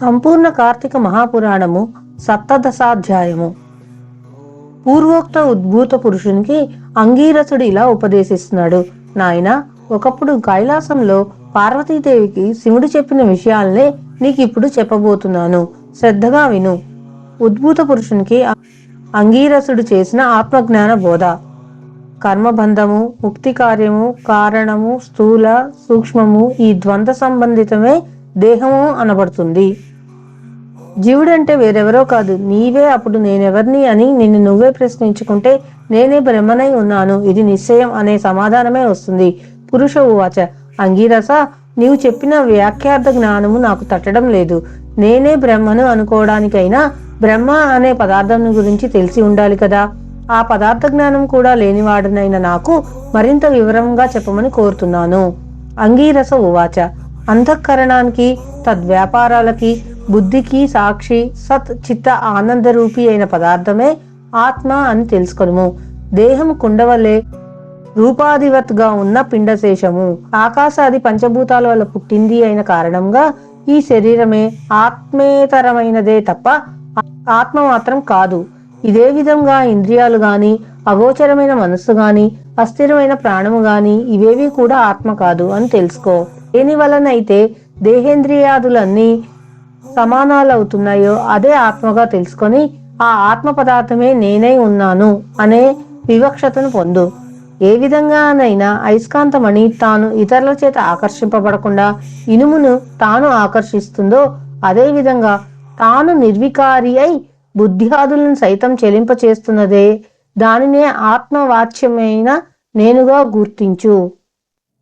సంపూర్ణ కార్తీక మహాపురాణము సప్తదశాధ్యాయము. పూర్వోక్త ఉద్భూత పురుషునికి అంగీరసుడు ఇలా ఉపదేశిస్తున్నాడు. నాయన ఒకప్పుడు కైలాసంలో పార్వతీదేవికి శివుడు చెప్పిన విషయాలనే నీకు ఇప్పుడు చెప్పబోతున్నాను. శ్రద్ధగా విను ఉద్భూత పురుషునికి అంగీరసుడు చేసిన ఆత్మజ్ఞాన బోధ. కర్మబంధము ముక్తి కార్యము కారణము స్థూల సూక్ష్మము ఈ ద్వంద్వ సంబంధితమే దేహము అనబడుతుంది. జీవుడంటే వేరెవరో కాదు. నీవే అప్పుడు నేనెవరిని అని నిన్ను నువ్వే ప్రశ్నించుకుంటే నేనే బ్రహ్మనై ఉన్నాను. ఇది నిశ్చయం అనే సమాధానమే వస్తుంది. పురుష ఉవాచ అంగీరస నీవు చెప్పిన వ్యాఖ్యార్థ జ్ఞానము నాకు తట్టడం లేదు. నేనే బ్రహ్మను అనుకోవడానికైనా బ్రహ్మ అనే పదార్థం గురించి తెలిసి ఉండాలి కదా. ఆ పదార్థ జ్ఞానం కూడా లేనివాడనైన నాకు మరింత వివరంగా చెప్పమని కోరుతున్నాను. అంగీరస ఉవాచ అంతఃకరణానికి తద్వ్యాపారాలకి బుద్ధికి సాక్షి సత్ చిత్త ఆనందరూపి అయిన పదార్థమే ఆత్మ అని తెలుసుకొనుము. దేహము కుండవలే రూపాధివత్గా ఉన్న పిండశేషము. ఆకాశాది పంచభూతాల వల్ల పుట్టింది అయిన కారణంగా ఈ శరీరమే ఆత్మేతరమైనదే తప్ప ఆత్మ మాత్రం కాదు. ఇదే విధంగా ఇంద్రియాలు గాని అగోచరమైన మనస్సు గాని అస్థిరమైన ప్రాణము గాని ఇవేవి కూడా ఆత్మ కాదు అని తెలుసుకో. దేని వలనైతే దేహేంద్రియాదులన్నీ సమానాలవుతున్నాయో అదే ఆత్మగా తెలుసుకొని ఆ ఆత్మ పదార్థమే నేనై ఉన్నాను అనే వివక్షతను పొందు. ఏ విధంగానైనా అయస్కాంతమణి తాను ఇతరుల చేత ఆకర్షింపబడకుండా ఇనుమును తాను ఆకర్షిస్తుందో అదే విధంగా తాను నిర్వికారి అయి బుద్ధ్యాదులను సైతం చెలింపచేస్తున్నదే దానినే ఆత్మవాచ్యమైన నేనుగా గుర్తించు.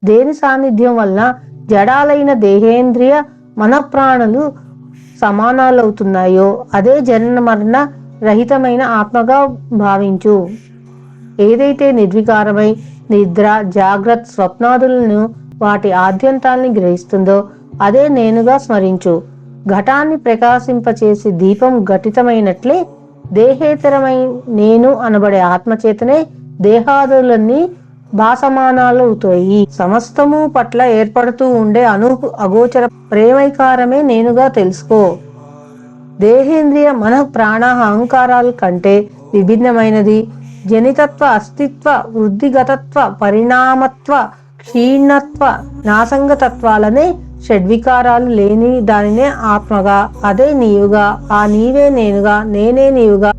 దేని సాన్నిధ్యం వలన జడాలైన దేహేంద్రియ మనప్రాణులు సమానాలవుతున్నాయో అదే జనన మరణ రహితమైన ఆత్మగా భావించు. ఏదైతే నిర్వికారమై నిద్ర జాగ్రత్త స్వప్నాదులను వాటి ఆద్యంతాల్ని గ్రహిస్తుందో అదే నేనుగా స్మరించు. ఘటాన్ని ప్రకాశింపచేసి దీపం ఘటితమైనట్లే దేహేతరమై నేను అనబడే ఆత్మచేతనే దేహాదులన్నీ భాసమానాలవుతాయి. సమస్తము పట్ల ఏర్పడుతూ ఉండే అను అగోచర ప్రేమైకారమే నేనుగా తెలుసుకో. దేహేంద్రియ మన ప్రాణ అహంకారాల కంటే విభిన్నమైనది. జనితత్వ అస్తిత్వ వృద్ధిగతత్వ పరిణామత్వ క్షీణత్వ నాసంగతత్వాలనే షడ్వికారాలు లేని దానినే ఆత్మగా. అదే నీవుగా ఆ నీవే నేనుగా. నేనే నీవుగా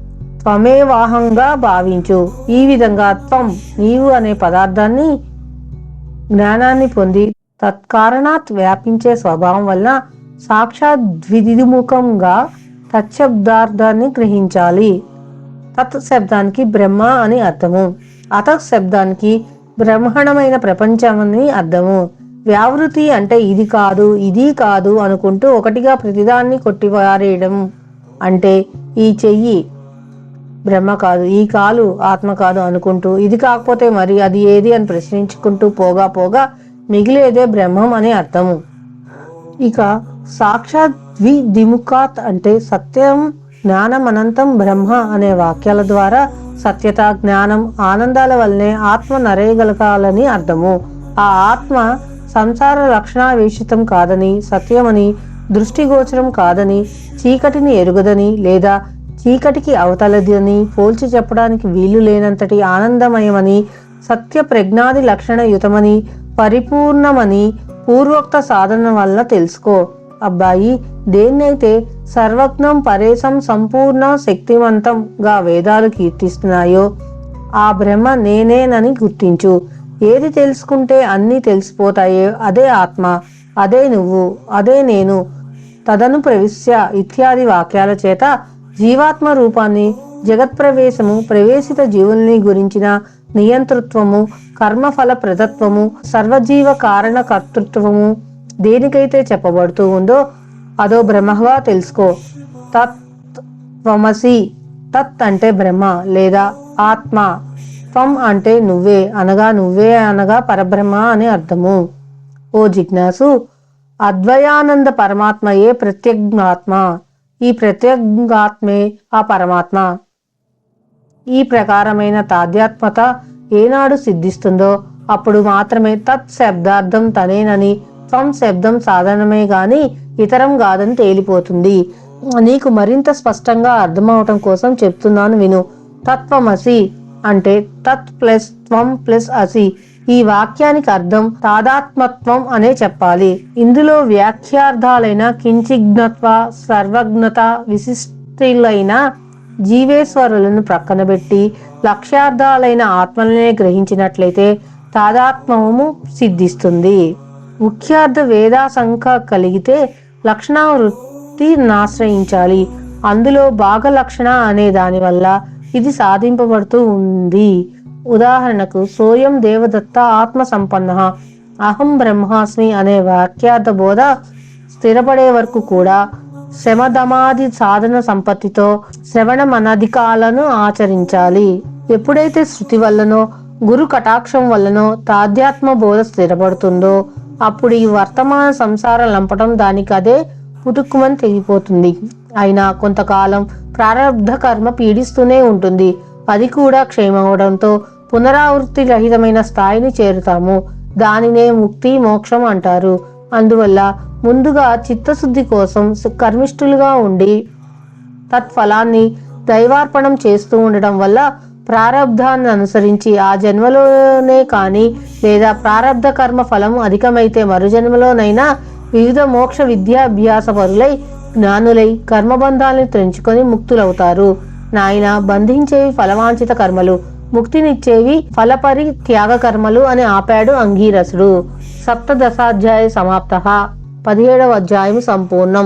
త్వమేవాహంగా భావించు. ఈ విధంగా త్వం నీవు అనే పదార్థాన్ని జ్ఞానాన్ని పొంది తత్కారణాత్ వ్యాపించే స్వభావం వలన సాక్షాత్ ద్విదిముఖంగా తత్శబ్దార్థాన్ని గ్రహించాలి. తత్ శబ్దానికి బ్రహ్మ అని అర్థము. అత శబ్దానికి బ్రహ్మణమైన ప్రపంచం అని అర్థము. వ్యావృతి అంటే ఇది కాదు ఇది కాదు అనుకుంటూ ఒకటిగా ప్రతిదాన్ని కొట్టివారేయడం అంటే ఈ చెయ్యి బ్రహ్మ కాదు ఈ కాలు ఆత్మ కాదు అనుకుంటూ ఇది కాకపోతే మరి అది ఏది అని ప్రశ్నించుకుంటూ పోగా పోగా మిగిలేదే బ్రహ్మం అని అర్థము. ఇక సాక్షాత్ ద్విదిముఖాత్ అంటే సత్యం జ్ఞానం అనంతం బ్రహ్మ అనే వాక్యాల ద్వారా సత్యత జ్ఞానం ఆనందాల వల్లనే ఆత్మ నరేయగలగాలని అర్థము. ఆ ఆత్మ సంసార లక్షణావేషితం కాదని సత్యమని దృష్టిగోచరం కాదని చీకటిని ఎరుగదని లేదా చీకటికి అవతలదని పోల్చి చెప్పడానికి వీలు లేనంతటి ఆనందమయమని సత్య ప్రజ్ఞాది లక్షణయుతమని పరిపూర్ణమని పూర్వోక్త సాధన వల్ల తెలుసుకో. అబ్బాయి దేన్నైతే సర్వజ్ఞం పరేశం సంపూర్ణ శక్తివంతంగా వేదాలు కీర్తిస్తున్నాయో ఆ బ్రహ్మ నేనేనని గుర్తించు. ఏది తెలుసుకుంటే అన్నీ తెలిసిపోతాయో. అదే ఆత్మ అదే నువ్వు అదే నేను. తదను ప్రవిశ్య ఇత్యాది వాక్యాల చేత జీవాత్మ రూపాన్ని జగత్ప్రవేశము ప్రవేశిత జీవుల్ని గురించిన నియంతృత్వము కర్మఫల ప్రదత్వము సర్వజీవ కారణ కర్తృత్వము దేనికైతే చెప్పబడుతూ ఉందో అదో బ్రహ్మగా తెలుసుకో. తత్ త్వమసి తత్ అంటే బ్రహ్మ లేదా ఆత్మ. త్వం అంటే నువ్వే అనగా నువ్వే అనగా పరబ్రహ్మ అని అర్థము. ఓ జిజ్ఞాసు అద్వయానంద పరమాత్మయే ప్రత్యజ్ఞాత్మ ఈ ప్రత్యేగాత్మే ఆ పరమాత్మ. ఈ ప్రకారమైన తాధ్యాత్మత ఏనాడు సిద్ధిస్తుందో అప్పుడు మాత్రమే తత్ శబ్దార్థం తనేనని త్వం శబ్దం సాధనమే గాని ఇతరం కాదని తేలిపోతుంది. నీకు మరింత స్పష్టంగా అర్థమవటం కోసం చెప్తున్నాను విను. తత్వమసి అంటే తత్ ప్లస్ త్వం ప్లస్ అసి. ఈ వాక్యానికి అర్థం తాదాత్మత్వం అనే చెప్పాలి. ఇందులో వ్యాఖ్యార్థాలైన కించిజ్ఞత్వ సర్వజ్ఞత విశిష్టులైన జీవేశ్వరులను ప్రక్కనబెట్టి లక్ష్యార్థాలైన ఆత్మలనే గ్రహించినట్లయితే తాదాత్మము సిద్ధిస్తుంది. ముఖ్యార్థ వేదాశంక కలిగితే లక్షణావృత్తి ఆశ్రయించాలి అందులో భాగలక్షణ అనే దానివల్ల ఇది సాధింపబడుతూ ఉంది. ఉదాహరణకు సోయం దేవదత్త ఆత్మ సంపన్న అహం బ్రహ్మాస్మి అనే వాక్యార్థ బోధ స్థిరపడే వరకు కూడా శమధమాది సాధన సంపత్తితో శ్రవణ మనధికాలను ఆచరించాలి. ఎప్పుడైతే శృతి వల్లనో గురు కటాక్షం వల్లనో తాధ్యాత్మ బోధ స్థిరపడుతుందో అప్పుడు ఈ వర్తమాన సంసార లంపటం దానికి అదే పుటుక్కుమని తెగిపోతుంది. అయినా కొంతకాలం ప్రారంధ కర్మ పీడిస్తూనే ఉంటుంది. అది కూడా క్షేమవడంతో పునరావృత్తి రహితమైన స్థాయిని చేరుతాము. దానినే ముక్తి మోక్షం అంటారు. అందువల్ల ముందుగా చిత్తశుద్ధి కోసం కర్మిష్ఠులుగా ఉండి తత్ఫలాన్ని దైవార్పణం చేస్తూ ఉండడం వల్ల ప్రారబ్ధాన్ని అనుసరించి ఆ జన్మలోనే కానీ లేదా ప్రారబ్ధ కర్మ ఫలం అధికమైతే మరు జన్మలోనైనా వివిధ మోక్ష విద్యాభ్యాస పరులై జ్ఞానులై కర్మబంధాలను తెంచుకొని ముక్తులవుతారు. నాయన బంధించేవి ఫలవాంఛిత కర్మలు. ముక్తినిచ్చేవి ఫలపరి త్యాగకర్మలు అని ఆపాడు అంగీరసుడు. సప్తదశాధ్యాయ సమాప్త. పదిహేడవ అధ్యాయం సంపూర్ణం.